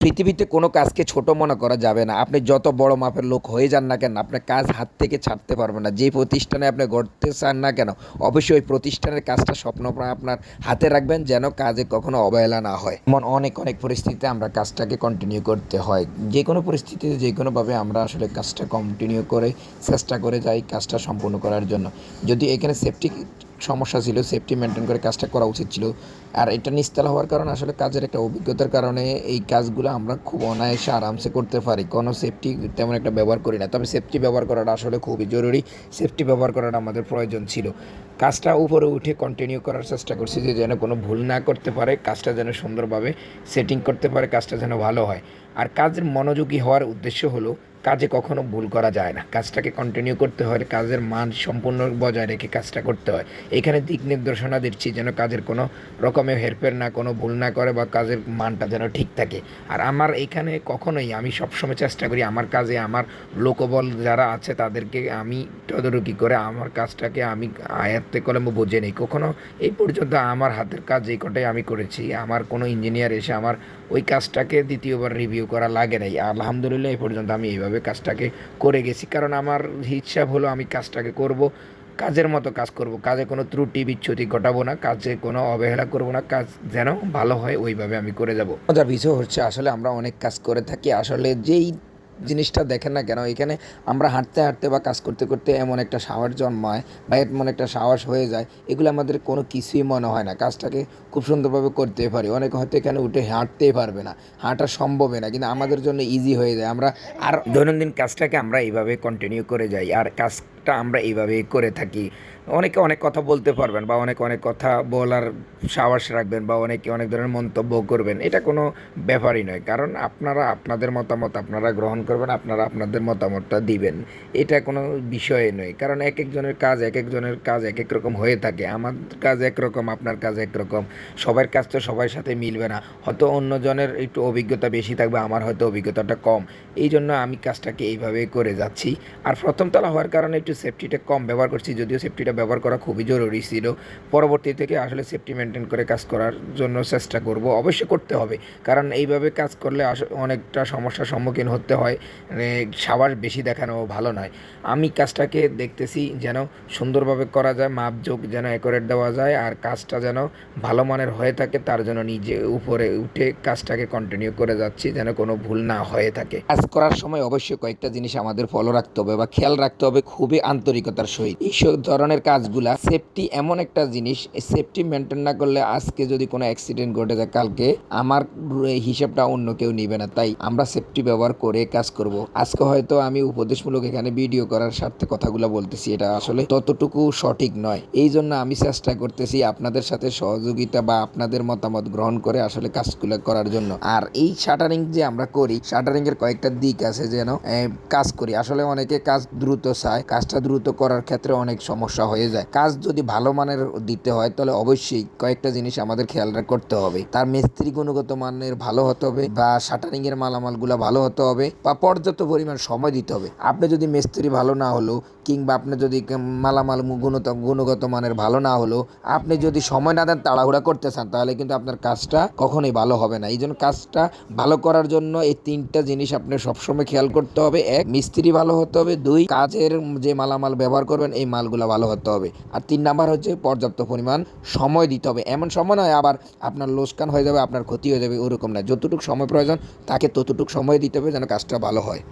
পৃথিবীতে কোনো কাজকে ছোট মনে করা যাবে না। আপনি যত বড় মাপের লোক হয়ে যান না কেন, আপনার কাজ হাত থেকে ছাড়তে পারবেন না। যে প্রতিষ্ঠানে আপনি গড়তে চান না কেন, অবশ্যই ওই প্রতিষ্ঠানের কাজটা স্বপ্ন আপনার হাতে রাখবেন যেন কাজে কখনো অবহেলা না হয়। এমন অনেক অনেক পরিস্থিতিতে আমরা কাজটাকে কন্টিনিউ করতে হয়। যে কোনো পরিস্থিতিতে, যে কোনোভাবে আমরা আসলে কাজটা কন্টিনিউ করে, চেষ্টা করে যাই কাজটা সম্পূর্ণ করার জন্য। যদি এখানে সেফটি সমস্যা ছিল সেফটি মেনটেন করে কাজটা করা উচিত ছিল। আর এটা নিস্তালা হওয়ার কারণে আসলে কাজের একটা অভিজ্ঞতার কারণে এই কাজগুলো আমরা খুব অনায়াসে আরামসে করতে পারি। কোনো সেফটি তেমন একটা ব্যবহার করি না। তবে সেফটি ব্যবহার করাটা আসলে খুবই জরুরি। সেফটি ব্যবহার করাটা আমাদের প্রয়োজন ছিল। কাজটা উপরে উঠে কন্টিনিউ করার চেষ্টা করছি যে যেন কোনো ভুল না করতে পারে, কাজটা যেন সুন্দরভাবে সেটিং করতে পারে, কাজটা যেন ভালো হয়। আর কাজের মনোযোগী হওয়ার উদ্দেশ্য হলো কাজে কখনো ভুল করা যায় না। কাজটাকে কন্টিনিউ করতে হয় কাজের মান সম্পূর্ণ বজায় রেখে কাজটা করতে হয়। এখানে দিক নির্দেশনা দিচ্ছি যেন কাজের কোনো রকমের হেরফের না, কোনো ভুল না করে বা কাজের মানটা যেন ঠিক থাকে। আর আমার এখানে কখনোই আমি সবসময় চেষ্টা করি আমার কাজে আমার লোকবল যারা আছে তাদেরকে আমি তদারকি করে আমার কাজটাকে আমি আয়ত্তে কলমে বুঝে নিই। কখনো এই পর্যন্ত আমার হাতের কাজ এই কটাই আমি করেছি, আমার কোনো ইঞ্জিনিয়ার এসে আমার ওই কাজটাকে দ্বিতীয়বার রিভিউ করা লাগে নাই। আলহামদুলিল্লাহ, এই পর্যন্ত আমি এইভাবে কাজটাকে করে গেছি। কারণ আমার হিসাব হলো আমি কাজটাকে করব, কাজের মতো কাজ করব। কাজে কোনো ত্রুটি বিচ্ছুতি ঘটাবো না, কাজে কোনো অবহেলা করব না, কাজ যেন ভালো হয় ওইভাবে আমি করে যাব। মজার বিষয় হচ্ছে আসলে আমরা অনেক কাজ করে থাকি। আসলে যেই জিনিসটা দেখেন না কেন? এখানে আমরা হাঁটতে হাঁটতে বা কাজ করতে করতে এমন একটা সাহস জন্মায় বা এমন একটা সাহস হয়ে যায়, এগুলো আমাদের কোনো কিছুই মনে হয় না। কাজটাকে খুব সুন্দরভাবে করতে পারি। অনেকে হয়তো এখানে উঠে হাঁটতে পারবে না, হাঁটা সম্ভবে না, কিন্তু আমাদের জন্য ইজি হয়ে যায়। আমরা আর দৈনন্দিন কাজটাকে আমরা এইভাবে কন্টিনিউ করে যাই। আর কাজটা আমরা এইভাবেই করে থাকি। অনেকে অনেক কথা বলতে পারবেন বা অনেকে অনেক কথা বলার সাহস রাখবেন বা অনেকে অনেক ধরনের মন্তব্য করবেন। এটা কোনো ব্যাপারই নয়। কারণ আপনারা আপনাদের মতামত আপনারা গ্রহণ করবেন, আপনারা আপনাদের মতামতটা দিবেন। এটা কোনো বিষয় নয়। কারণ এক একজনের কাজ এক একজনের কাজ এক এক রকম হয়ে থাকে। আমার কাজ একরকম আপনার কাজ একরকম সবার কাজ তো সবার সাথে মিলবে না। হয়তো অন্যজনের একটু অভিজ্ঞতা বেশি থাকবে, আমার হয়তো অভিজ্ঞতাটা কম। এই জন্য আমি কাজটাকে এইভাবে করে যাচ্ছি। আর প্রথম তলা হওয়ার কারণে একটু সেফটিটা কম ব্যবহার করছি, যদিও সেফটিটা ব্যবহার করা খুবই জরুরি ছিল। পরবর্তী থেকে আসলে সেফটি মেনটেন করে কাজ করার জন্য চেষ্টা করব, অবশ্যই করতে হবে। কারণ এইভাবে কাজ করলে অনেকটা সমস্যার সম্মুখীন হতে হয়। মানে সাবাস বেশি দেখানো ভালো নয়। আমি কাজটাকে দেখতেছি যেন সুন্দরভাবে করা যায়, মাপযোগ যেন অ্যাকোরেট দেওয়া যায়, আর কাজটা যেন ভালো মানের হয়ে থাকে, তার জন্য নিজে উপরে উঠে কাজটাকে কন্টিনিউ করে যাচ্ছি, যেন কোনো ভুল না হয়ে থাকে। কাজ করার সময় অবশ্যই কয়েকটা জিনিস আমাদের ফলো রাখতে হবে বা খেয়াল রাখতে হবে। খুবই আন্তরিকতার সহিত। এইসব ধরনের কাজগুলা সেফটি এমন একটা জিনিস সেফটি মেনটেন না করলে আজকে যদি কোনো অ্যাক্সিডেন্ট ঘটে যায়, কালকে আমার হিসাবটা অন্য কেউ নিবে না। তাই আমরা সেফটি ব্যবহার করে কাজ করব। আজকে হয়তো আমি উপদেশমূলক এখানে ভিডিও করার স্বার্থে কথাগুলো বলতেছি, এটা আসলে ততটুকু সঠিক নয়। এই জন্য আমি চেষ্টা করতেছি আপনাদের সাথে সহযোগিতা বা আপনাদের মতামত গ্রহণ করে আসলে কাজগুলো করার জন্য। আর এই শাটারিং যে আমরা করি শাটারিং এর কয়েকটা দিক আছে যেন কাজ করি। আসলে অনেকে কাজ দ্রুত চায় কাজটা দ্রুত করার ক্ষেত্রে অনেক সমস্যা হয়ে যায়। কাজ যদি ভালো মানের দিতে হয়, তাহলে অবশ্যই কয়েকটা জিনিস আমাদের খেয়াল করতে হবে। তার মিস্ত্রি গুণগত মানের ভালো হতে হবে বা শাটারিং এর মালামালগুলো ভালো হতে হবে বা পর্যাপ্ত পরিমাণ সময় দিতে হবে। আপনি যদি মিস্ত্রি ভালো না হলো কিংবা আপনি যদি মালামাল গুণত গুণগত মানের ভালো না হলো, আপনি যদি সময় না দেন, তাড়াহুড়া করতে চান, তাহলে কিন্তু আপনার কাজটা কখনোই ভালো হবে না। এই জন্য কাজটা ভালো করার জন্য এই তিনটা জিনিস আপনি সবসময় খেয়াল করতে হবে। এক, মিস্ত্রি ভালো হতে হবে। দুই, কাজের যে মালামাল ব্যবহার করবেন, এই মালগুলো ভালো হতে হবে। আর তিন নাম্বার হচ্ছে পর্যাপ্ত পরিমাণ সময় দিতে হবে। এমন সময় নয়, আবার আপনার লোসকান হয়ে যাবে, আপনার ক্ষতি হয়ে যাবে, ওরকম না যতটুকু সময় প্রয়োজন, তাকে ততটুকু সময় দিতে হবে যেন কাজটা ভালো হয়।